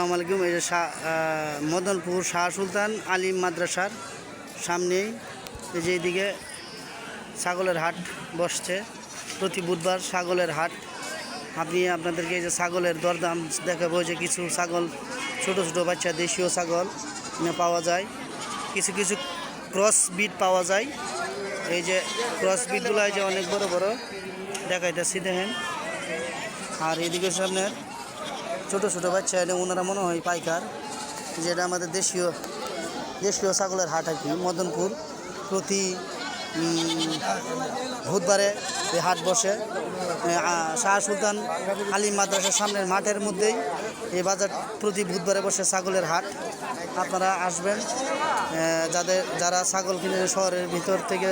আসসালামু আলাইকুম এই যে মদনপুর শাহ সুলতান আলিম মাদ্রাসার সামনেই এই যে এইদিকে ছাগলের হাট বসছে। প্রতি বুধবার ছাগলের হাট। আপনি, আপনাদেরকে এই যে ছাগলের দরদাম দেখাবো, যে কিছু ছাগল, ছোট ছোট বাচ্চা, দেশীয় ছাগল পাওয়া যায়। কিছু কিছু ক্রস বিট পাওয়া যায়। এই যে ক্রস বিটগুলো এই যে অনেক বড় বড় দেখাইতেছি, দেখেন। আর এদিকে সামনে ছোট ছোট বাচ্চা এনে ওনারা মনে হয় পাইকার, যেটা আমাদের দেশীয় দেশীয় ছাগলের হাট আর কি, মদনপুর। প্রতি বুধবারে এই হাট বসে। শাহ সুলতান আলিম মাদ্রাসার সামনের মাঠের মধ্যেই এই বাজার প্রতি বুধবারে বসে ছাগলের হাট। আপনারা আসবেন যাদের, যারা ছাগল কিনে শহরের ভিতর থেকে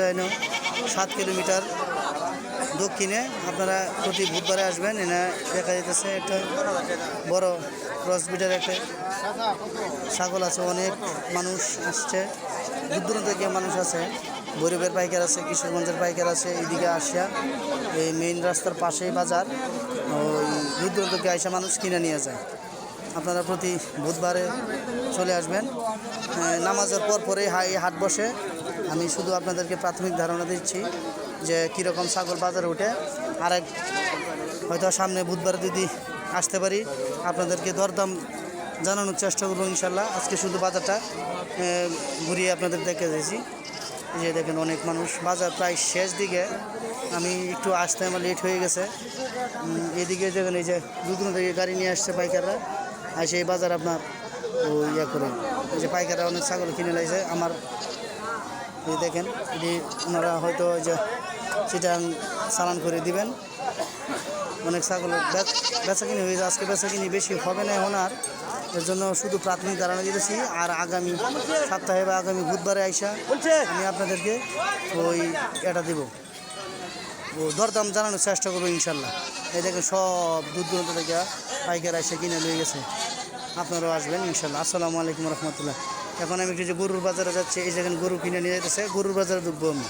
সাত কিলোমিটার দক্ষিণে আপনারা প্রতি বুধবারে আসবেন, এনে দেখা যেতেছে একটা বড় ক্রস বিটের একটা ছাগল আছে, অনেক মানুষ আসছে, দূর দূরান্ত থেকে মানুষ আছে, গরিবের পাইকার আছে, কিশোরগঞ্জের পাইকার আছে এইদিকে আসিয়া এই মেইন রাস্তার পাশেই বাজার, ওই দূর দূরান্ত থেকে আসা মানুষ কিনে নিয়ে যায়। আপনারা প্রতি বুধবারে চলে আসবেন। নামাজের পর পরেই হাই হাট বসে। আমি শুধু আপনাদেরকে প্রাথমিক ধারণা দিচ্ছি যে কীরকম ছাগল বাজারে ওঠে আর এক হয়তো সামনে বুধবার যদি আসতে পারি, আপনাদেরকে দরদাম জানানোর চেষ্টা করব ইনশাল্লাহ। আজকে শুধু বাজারটা ঘুরিয়ে আপনাদের দেখে দিয়েছি। যে দেখেন অনেক মানুষ। বাজার প্রায় শেষ দিকে। আমি একটু আসতে আমার লেট হয়ে গেছে। এদিকে দেখেন এই যে দুদিন থেকে গাড়ি নিয়ে আসছে পাইকাররা। আর সেই বাজার আপনার ও ইয়ে করে এই যে পাইকাররা অনেক ছাগল কিনে লাগছে আমার এই দেখেন এটি ওনারা হয়তো ওই যে সেটা চালান করে দিবেন। অনেক ছাগল বেচা কিনি হয়ে আজকে বেচা কিনি বেশি হবে না এখন আর। এর জন্য শুধু প্রাথমিক ধারণা দিতেছি আর আগামী সপ্তাহে বা আগামী বুধবারে আইসা আমি আপনাদেরকে ওই এটা দিব। দরদাম জানানোর চেষ্টা করব ইনশাল্লাহ। এই দেখেন সব দূর দূরান্ত থেকে পাইকার এসে কিনে নিয়ে গেছে। আপনারাও আসবেন ইনশাল্লাহ। আসসালামু আলাইকুম রহমতুল্লাহ। এখন আমি একটু যে গরুর বাজারে যাচ্ছি, এই যেখানে গরু কিনে নিয়ে যেতেছে গরুর বাজারে ঢুকবো আমি।